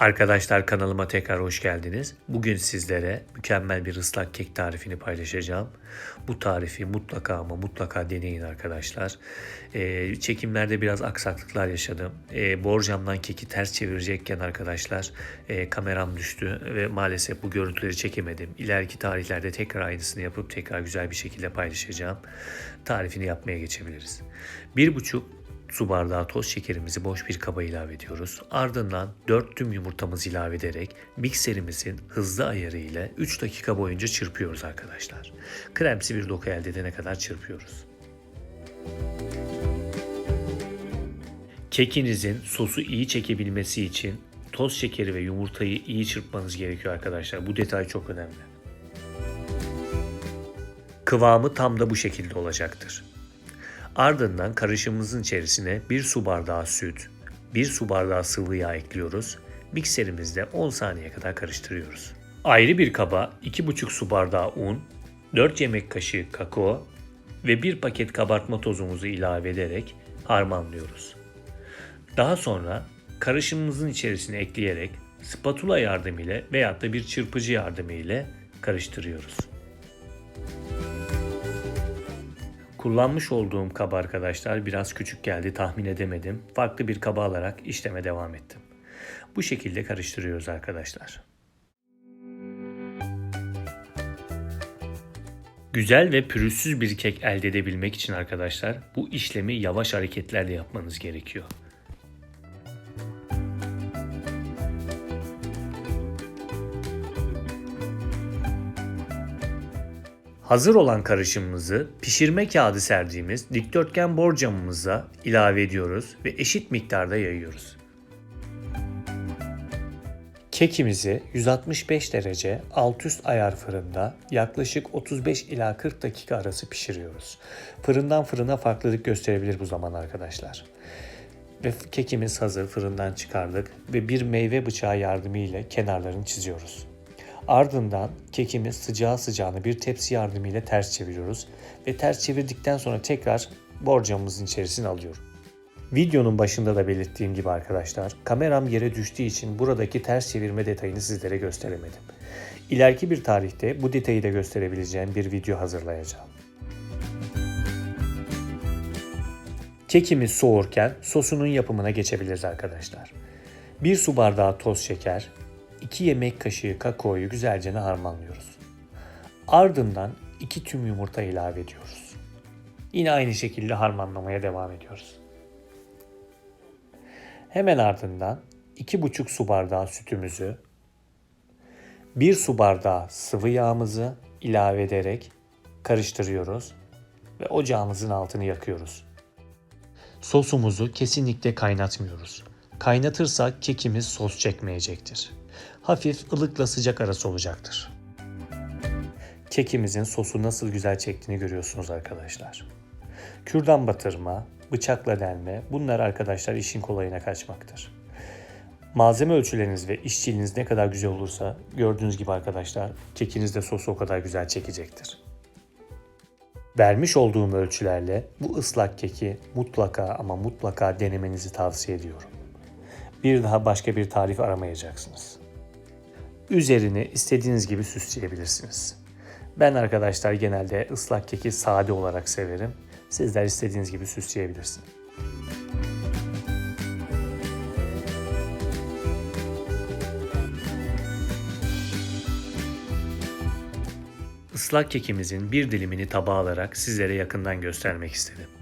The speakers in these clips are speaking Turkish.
Arkadaşlar kanalıma tekrar hoş geldiniz. Bugün sizlere mükemmel bir ıslak kek tarifini paylaşacağım. Bu tarifi mutlaka ama mutlaka deneyin arkadaşlar. Ee, çekimlerde biraz aksaklıklar yaşadım. Ee, borcamdan keki ters çevirecekken arkadaşlar e, kameram düştü ve maalesef bu görüntüleri çekemedim. İleriki tarihlerde tekrar aynısını yapıp tekrar güzel bir şekilde paylaşacağım. Tarifini yapmaya geçebiliriz. Bir buçuk su bardağı toz şekerimizi boş bir kaba ilave ediyoruz. Ardından 4 tüm yumurtamızı ilave ederek mikserimizin hızlı ayarı ile 3 dakika boyunca çırpıyoruz arkadaşlar. Kremsi bir doku elde edene kadar çırpıyoruz. Kekinizin sosu iyi çekebilmesi için toz şekeri ve yumurtayı iyi çırpmanız gerekiyor arkadaşlar. Bu detay çok önemli. Kıvamı tam da bu şekilde olacaktır. Ardından karışımımızın içerisine 1 su bardağı süt, 1 su bardağı sıvı yağ ekliyoruz. Mikserimizde 10 saniye kadar karıştırıyoruz. Ayrı bir kaba 2,5 su bardağı un, 4 yemek kaşığı kakao ve 1 paket kabartma tozumuzu ilave ederek harmanlıyoruz. Daha sonra karışımımızın içerisine ekleyerek spatula yardımıyla veyahut da bir çırpıcı yardımıyla karıştırıyoruz. Kullanmış olduğum kaba arkadaşlar biraz küçük geldi tahmin edemedim. Farklı bir kaba alarak işleme devam ettim. Bu şekilde karıştırıyoruz arkadaşlar. Güzel ve pürüzsüz bir kek elde edebilmek için arkadaşlar bu işlemi yavaş hareketlerle yapmanız gerekiyor. Hazır olan karışımımızı pişirme kağıdı serdiğimiz dikdörtgen borcamımıza ilave ediyoruz ve eşit miktarda yayıyoruz. Kekimizi 165 derece alt üst ayar fırında yaklaşık 35 ila 40 dakika arası pişiriyoruz. Fırından fırına farklılık gösterebilir bu zaman arkadaşlar. Ve kekimiz hazır fırından çıkardık ve bir meyve bıçağı yardımıyla kenarlarını çiziyoruz. Ardından kekimiz sıcağı sıcağına bir tepsi yardımıyla ters çeviriyoruz ve ters çevirdikten sonra tekrar borcamımızın içerisine alıyorum. Videonun başında da belirttiğim gibi arkadaşlar kameram yere düştüğü için buradaki ters çevirme detayını sizlere gösteremedim. İleriki bir tarihte bu detayı da gösterebileceğim bir video hazırlayacağım. Kekimiz soğurken sosunun yapımına geçebiliriz arkadaşlar. 1 su bardağı toz şeker, 2 yemek kaşığı kakaoyu güzelce harmanlıyoruz. Ardından 2 tüm yumurta ilave ediyoruz. Yine aynı şekilde harmanlamaya devam ediyoruz. Hemen ardından 2,5 su bardağı sütümüzü, 1 su bardağı sıvı yağımızı ilave ederek karıştırıyoruz ve ocağımızın altını yakıyoruz. Sosumuzu kesinlikle kaynatmıyoruz. Kaynatırsak kekimiz sos çekmeyecektir. Hafif ılıkla sıcak arası olacaktır. Kekimizin sosu nasıl güzel çektiğini görüyorsunuz arkadaşlar. Kürdan batırma, bıçakla delme bunlar arkadaşlar işin kolayına kaçmaktır. Malzeme ölçüleriniz ve işçiliğiniz ne kadar güzel olursa gördüğünüz gibi arkadaşlar kekinizde sosu o kadar güzel çekecektir. Vermiş olduğum ölçülerle bu ıslak keki mutlaka ama mutlaka denemenizi tavsiye ediyorum. Bir daha başka bir tarif aramayacaksınız. Üzerini istediğiniz gibi süsleyebilirsiniz. Ben arkadaşlar genelde ıslak keki sade olarak severim. Sizler istediğiniz gibi süsleyebilirsiniz. Islak kekimizin bir dilimini tabağa alarak sizlere yakından göstermek istedim.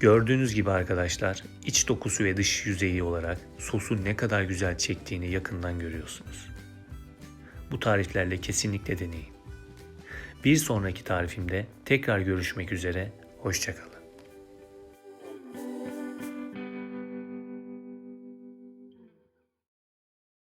Gördüğünüz gibi arkadaşlar iç dokusu ve dış yüzeyi olarak sosu ne kadar güzel çektiğini yakından görüyorsunuz. Bu tariflerle kesinlikle deneyin. Bir sonraki tarifimde tekrar görüşmek üzere, hoşçakalın.